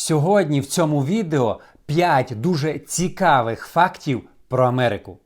Сьогодні в цьому відео 5 дуже цікавих фактів про Америку.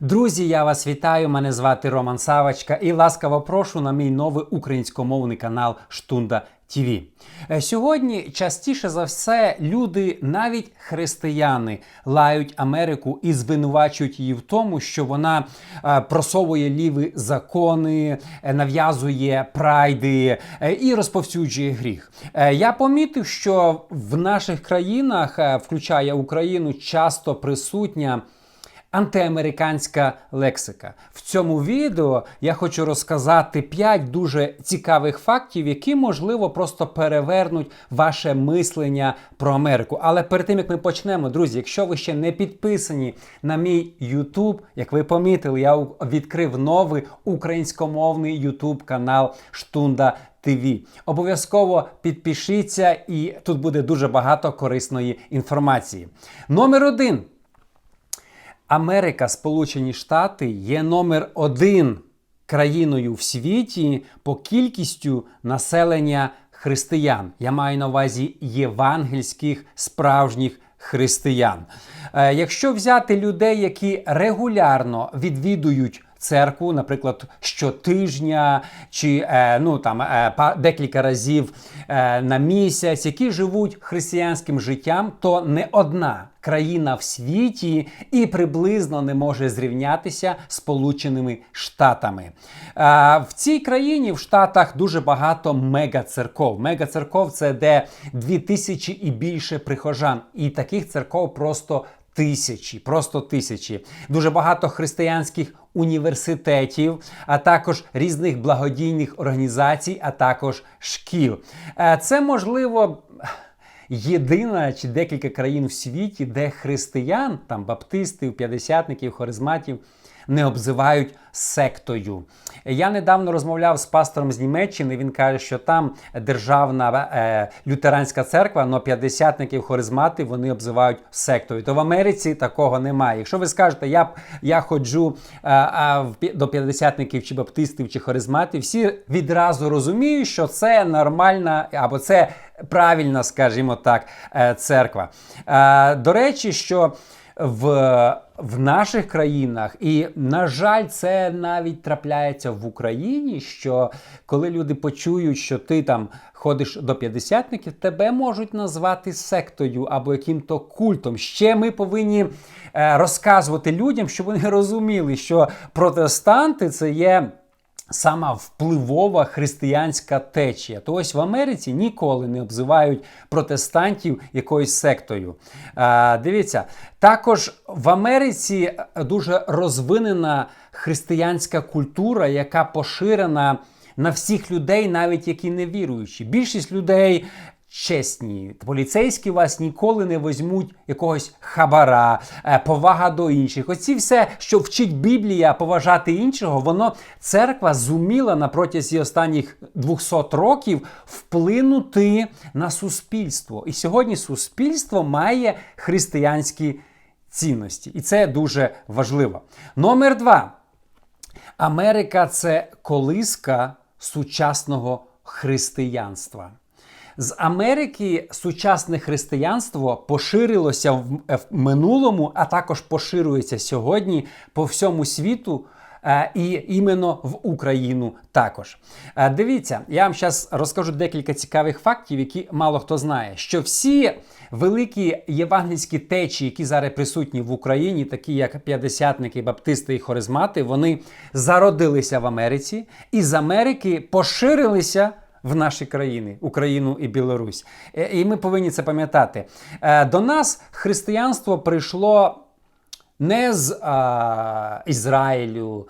Друзі, я вас вітаю! Мене звати Роман Савочка і ласкаво прошу на мій новий українськомовний канал Штунда ТВ. Е, Сьогодні частіше за все люди, навіть християни, лають Америку і звинувачують її в тому, що вона е, просовує ліві закони, е, нав'язує прайди і розповсюджує гріх. Я помітив, що в наших країнах, включає Україну, часто присутня антиамериканська лексика. В цьому відео я хочу розказати 5 дуже цікавих фактів, які, можливо, просто перевернуть ваше мислення про Америку. Але перед тим як ми почнемо, друзі, якщо ви ще не підписані на мій YouTube, як ви помітили, я відкрив новий українськомовний YouTube канал Штунда ТВ. Обов'язково підпишіться, і тут буде дуже багато корисної інформації. Номер один. Америка, Сполучені Штати є номер один країною в світі по кількістю населення християн. Я маю на увазі євангельських справжніх християн. Е, якщо взяти людей, які регулярно відвідують церкву, наприклад, щотижня чи е, ну там е, па- декілька разів е, на місяць, які живуть християнським життям, то не одна країна в світі і приблизно не може зрівнятися з Сполученими Штатами. В цій країні в Штатах дуже багато мегацерков. Мегацерков це де дві тисячі і більше прихожан. І таких церков просто тисячі, просто тисячі. Дуже багато християнських університетів, а також різних благодійних організацій, а також шкіл. Е, Це можливо. Єдина чи декілька країн в світі, де християн, там баптистів, п'ятдесятників, харизматів, не обзивають сектою. Я недавно розмовляв з пастором з Німеччини. Він каже, що там державна е, лютеранська церква, але п'ятдесятників харизмати вони обзивають сектою. То в Америці такого немає. Якщо ви скажете, я, я ходжу е, в до п'ятдесятників чи баптистів чи харизматів, всі відразу розуміють, що це нормальна або це правильна, скажімо так, е, церква. Е, До речі, що в, в наших країнах, і, на жаль, це навіть трапляється в Україні, що коли люди почують, що ти там ходиш до п'ятдесятників, тебе можуть назвати сектою або яким-то культом. Ще ми повинні е, розказувати людям, щоб вони розуміли, що протестанти це є. Сама впливова християнська течія. То ось в Америці ніколи не обзивають протестантів якоюсь сектою. Е, дивіться, також в Америці дуже розвинена християнська культура, яка поширена на всіх людей, навіть які не віруючі. Більшість людей. Чесні, поліцейські вас ніколи не візьмуть якогось хабара, е, повага до інших. Оці все, що вчить Біблія поважати іншого, воно церква зуміла на протязі останніх 200 років вплинути на суспільство. І сьогодні суспільство має християнські цінності. І це дуже важливо. Номер два. Америка це колиска сучасного християнства. З Америки сучасне християнство поширилося в, в минулому, а також поширюється сьогодні по всьому світу. е, І іменно в Україну також. Е, Дивіться, я вам зараз розкажу декілька цікавих фактів, які мало хто знає. Що всі великі євангельські течії, які зараз присутні в Україні, такі як п'ятдесятники, баптисти і хоризмати, вони зародилися в Америці і з Америки поширилися в наші країни, Україну і Білорусь. Е, І ми повинні це пам'ятати. Е, До нас християнство прийшло не з а, Ізраїлю,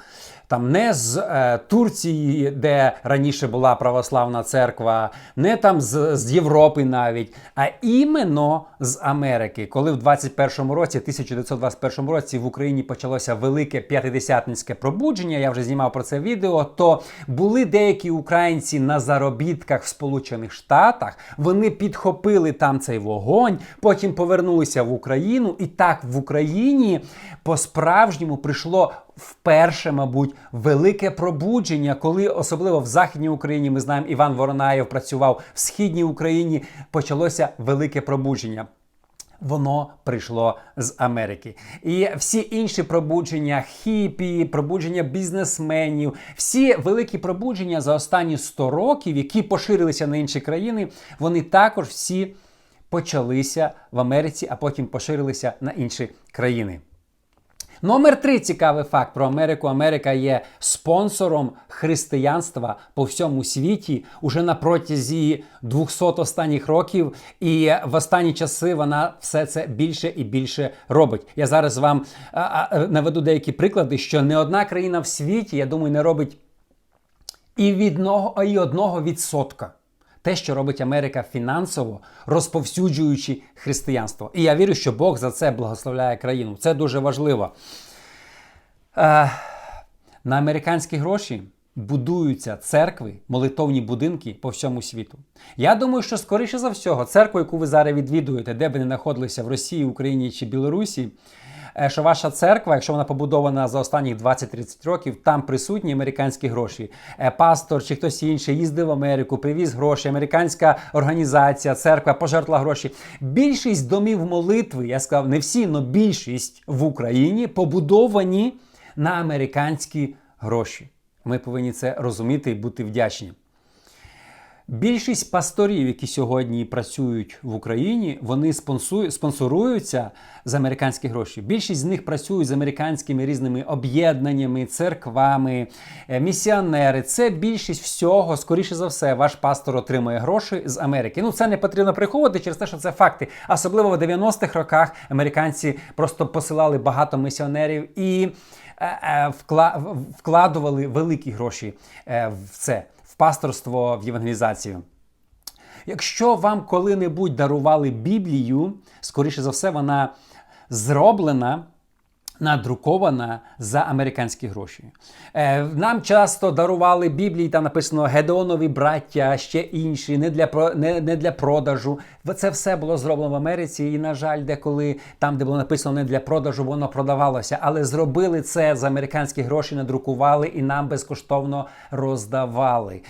там не з е, Турції, де раніше була православна церква, не там з, з Європи навіть, а іменно з Америки. Коли в 21 році, 1921 році в Україні почалося велике п'ятидесятницьке пробудження, я вже знімав про це відео, то були деякі українці на заробітках в Сполучених Штатах, вони підхопили там цей вогонь, потім повернулися в Україну, і так в Україні по-справжньому прийшло вперше, мабуть, велике пробудження, коли особливо в Західній Україні ми знаємо, Іван Воронаєв працював в східній Україні. Почалося велике пробудження. Воно прийшло з Америки. І всі інші пробудження, хіпі, пробудження бізнесменів, всі великі пробудження за останні 100 років, які поширилися на інші країни, вони також всі почалися в Америці, а потім поширилися на інші країни. Номер три цікавий факт про Америку. Америка є спонсором християнства по всьому світі уже на протязі 200 останніх років, і в останні часи вона все це більше і більше робить. Я зараз вам наведу деякі приклади, що не одна країна в світі, я думаю, не робить і від одного, і одного відсотка. Те, що робить Америка фінансово, розповсюджуючи християнство. І я вірю, що Бог за це благословляє країну. Це дуже важливо. Е, на американські гроші будуються церкви, молитовні будинки по всьому світу. Я думаю, що скоріше за всього, церкву, яку ви зараз відвідуєте, де б не знаходилися в Росії, Україні чи Білорусі, що ваша церква, якщо вона побудована за останні 20-30 років, там присутні американські гроші. Е, Пастор чи хтось інший їздив в Америку, привіз гроші, американська організація, церква пожертвувала гроші. Більшість домів молитви, я сказав, не всі, але більшість в Україні побудовані на американські гроші. Ми повинні це розуміти і бути вдячні. Більшість пасторів, які сьогодні працюють в Україні, вони спонсоруються з американські гроші. Більшість з них працюють з американськими різними об'єднаннями, церквами, е, місіонери. Це більшість всього, скоріше за все, ваш пастор отримує гроші з Америки. Ну це не потрібно приховувати через те, що це факти. Особливо в 90-х роках американці просто посилали багато місіонерів і е, е, вкла- вкладували великі гроші в це пасторство, в євангелізацію. Якщо вам коли-небудь дарували Біблію, скоріше за все, вона зроблена. Надрукована за американські гроші. Е, нам часто дарували Біблії, там написано Гедеонові браття, ще інші, не для не, не для продажу. Це все було зроблено в Америці. І, на жаль, деколи там, де було написано не для продажу, воно продавалося. Але зробили це за американські гроші, надрукували і нам безкоштовно роздавали.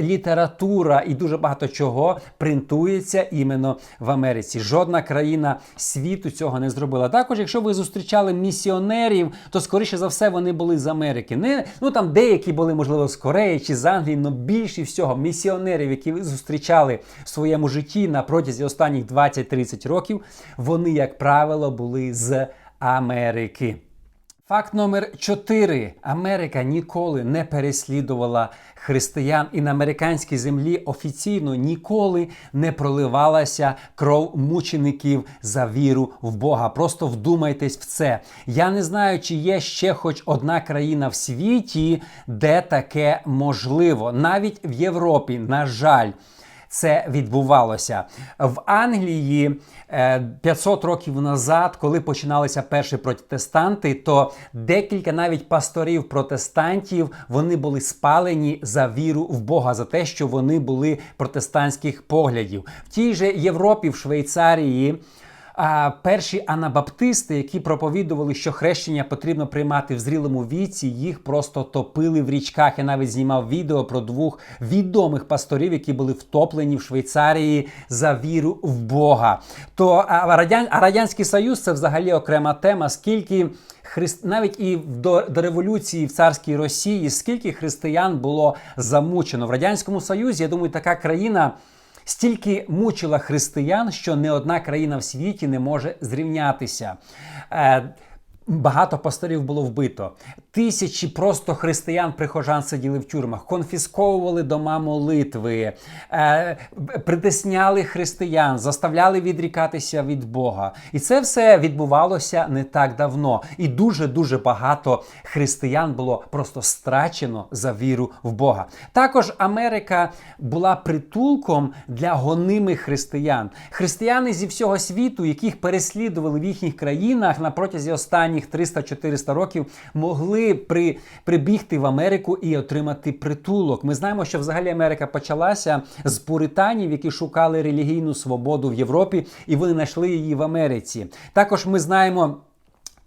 Література і дуже багато чого принтується іменно в Америці. Жодна країна світу цього не зробила. Також, якщо ви зустрічали місіонерів, то скоріше за все вони були з Америки. Не ну там деякі були, можливо, з Кореї чи з Англії, але більше всього місіонерів, які ви зустрічали в своєму житті на протязі останніх 20-30 років, вони, як правило, були з Америки. Факт номер 4. Америка ніколи не переслідувала християн, і на американській землі офіційно ніколи не проливалася кров мучеників за віру в Бога. Просто вдумайтесь в це. Я не знаю, чи є ще хоч одна країна в світі, де таке можливо. Навіть в Європі, на жаль це відбувалося в Англії е, 500 років назад, коли починалися перші протестанти, то декілька навіть пасторів протестантів вони були спалені за віру в Бога, за те, що вони були протестантських поглядів. В тій же Європі, в Швейцарії. А перші анабаптисти, які проповідували, що хрещення потрібно приймати в зрілому віці, їх просто топили в річках. Я навіть знімав відео про двох відомих пасторів, які були втоплені в Швейцарії за віру в Бога. То а радян, а радянський союз це взагалі окрема тема. Скільки христ навіть і до, до революції в царській Росії, скільки християн було замучено в радянському союзі? Я думаю, така країна. Стільки мучила християн, що не одна країна в світі не може зрівнятися. Багато пасторів було вбито. Тисячі просто християн-прихожан сиділи в тюрмах, конфісковували дома молитви, е, притисняли християн, заставляли відрікатися від Бога. І це все відбувалося не так давно. І дуже-дуже багато християн було просто страчено за віру в Бога. Також Америка була притулком для гонимих християн. Християни зі всього світу, яких переслідували в їхніх країнах на протязі останніх 300-400 років, могли при, прибігти в Америку і отримати притулок. Ми знаємо, що взагалі Америка почалася з пуританів, які шукали релігійну свободу в Європі, і вони знайшли її в Америці. Також ми знаємо.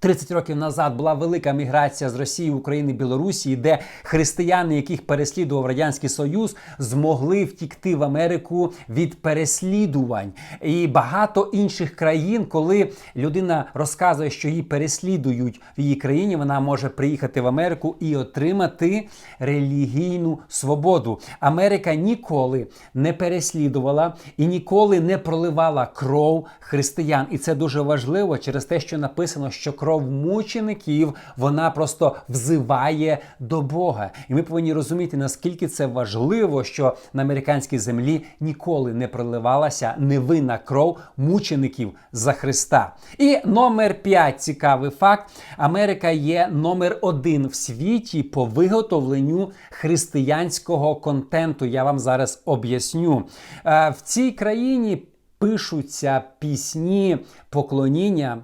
30 років назад була велика міграція з Росії, України, Білорусі, де християни, яких переслідував радянський союз, змогли втікти в Америку від переслідувань. І багато інших країн, коли людина розказує, що її переслідують в її країні, вона може приїхати в Америку і отримати релігійну свободу. Америка ніколи не переслідувала і ніколи не проливала кров християн. І це дуже важливо через те, що написано, що кров мучеників вона просто взиває до Бога. І ми повинні розуміти, наскільки це важливо, що на американській землі ніколи не проливалася невинна кров мучеників за Христа. І номер 5 цікавий факт: Америка є номер один в світі по виготовленню християнського контенту. Я вам зараз об'ясню. Е, В цій країні пишуться пісні поклоніння.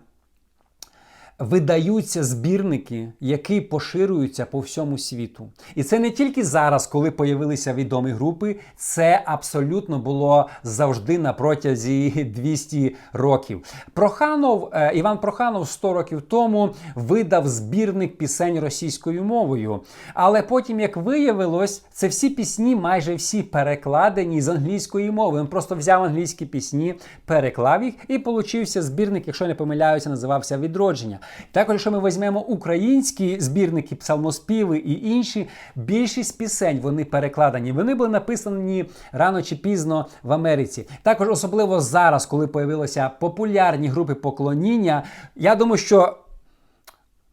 Видаються збірники, які поширюються по всьому світу. І це не тільки зараз, коли появилися відомі групи, це абсолютно було завжди на протязі 200 років. Проханов, е, Іван Проханов 100 років тому видав збірник пісень російською мовою. Але потім, як виявилось, це всі пісні, майже всі перекладені з англійської мови. Він просто взяв англійські пісні, переклав їх і получився збірник, якщо не помиляюся, називався Відродження. Також, якщо ми візьмемо українські збірники, псалмоспіви і інші, більшість пісень вони перекладені. Вони були написані рано чи пізно в Америці. Також, особливо зараз, коли появилися популярні групи поклоніння, я думаю, що.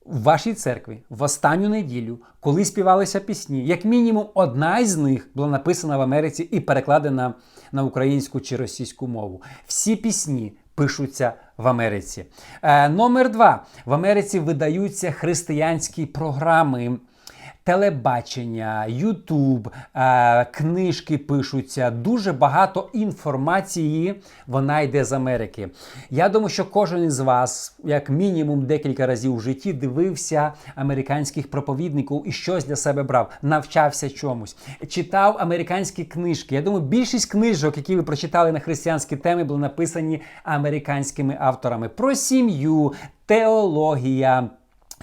В вашій церкві в останню неділю, коли співалися пісні, як мінімум одна із них була написана в Америці і перекладена на українську чи російську мову. Всі пісні пишуться в Америці. Е, номер два. В Америці видаються християнські програми. Телебачення, Ютуб, е, книжки пишуться, дуже багато інформації вона йде з Америки. Я думаю, що кожен із вас, як мінімум, декілька разів в житті дивився американських проповідників і щось для себе брав, навчався чомусь, читав американські книжки. Я думаю, більшість книжок, які ви прочитали на християнські теми, були написані американськими авторами про сім'ю, теологія.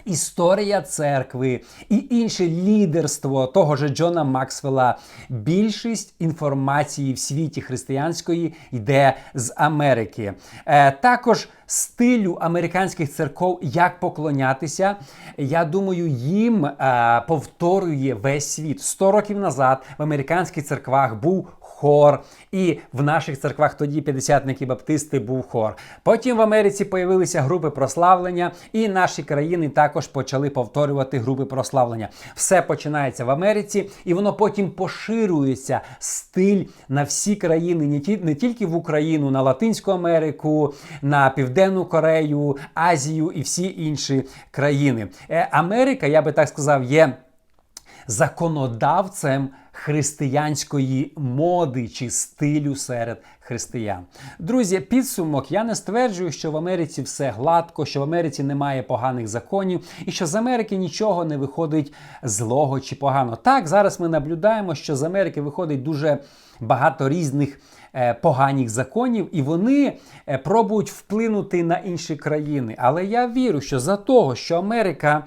Історія церкви і інше лідерство того ж Джона Максвелла. Більшість інформації в світі християнської йде з Америки. Е, також стилю американських церков, як поклонятися, я думаю, їм е, повторює весь світ. Сто років назад в американських церквах був хор, і в наших церквах тоді п'ятдесятники баптисти був хор. Потім в Америці появилися групи прославлення, і наші країни також почали повторювати групи прославлення. Все починається в Америці, і воно потім поширюється стиль на всі країни, не, тільки в Україну, на Латинську Америку, на Південну Корею, Азію і всі інші країни. Е, Америка, я би так сказав, є законодавцем християнської моди чи стилю серед християн. Друзі, підсумок, я не стверджую, що в Америці все гладко, що в Америці немає поганих законів і що з Америки нічого не виходить злого чи погано. Так, зараз ми наблюдаємо, що з Америки виходить дуже багато різних поганих законів, і вони е, пробують вплинути на інші країни. Але я вірю, що за того, що Америка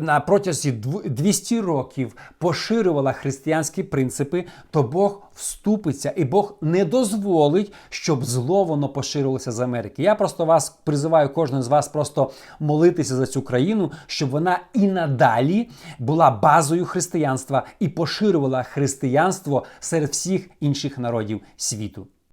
на протязі 200 років поширювала християнські принципи, то Бог вступиться і Бог не дозволить, щоб зло воно поширилося з Америки. Я просто вас призиваю кожного з вас просто молитися за цю країну, щоб вона і надалі була базою християнства і поширювала християнство серед всіх інших народів світу.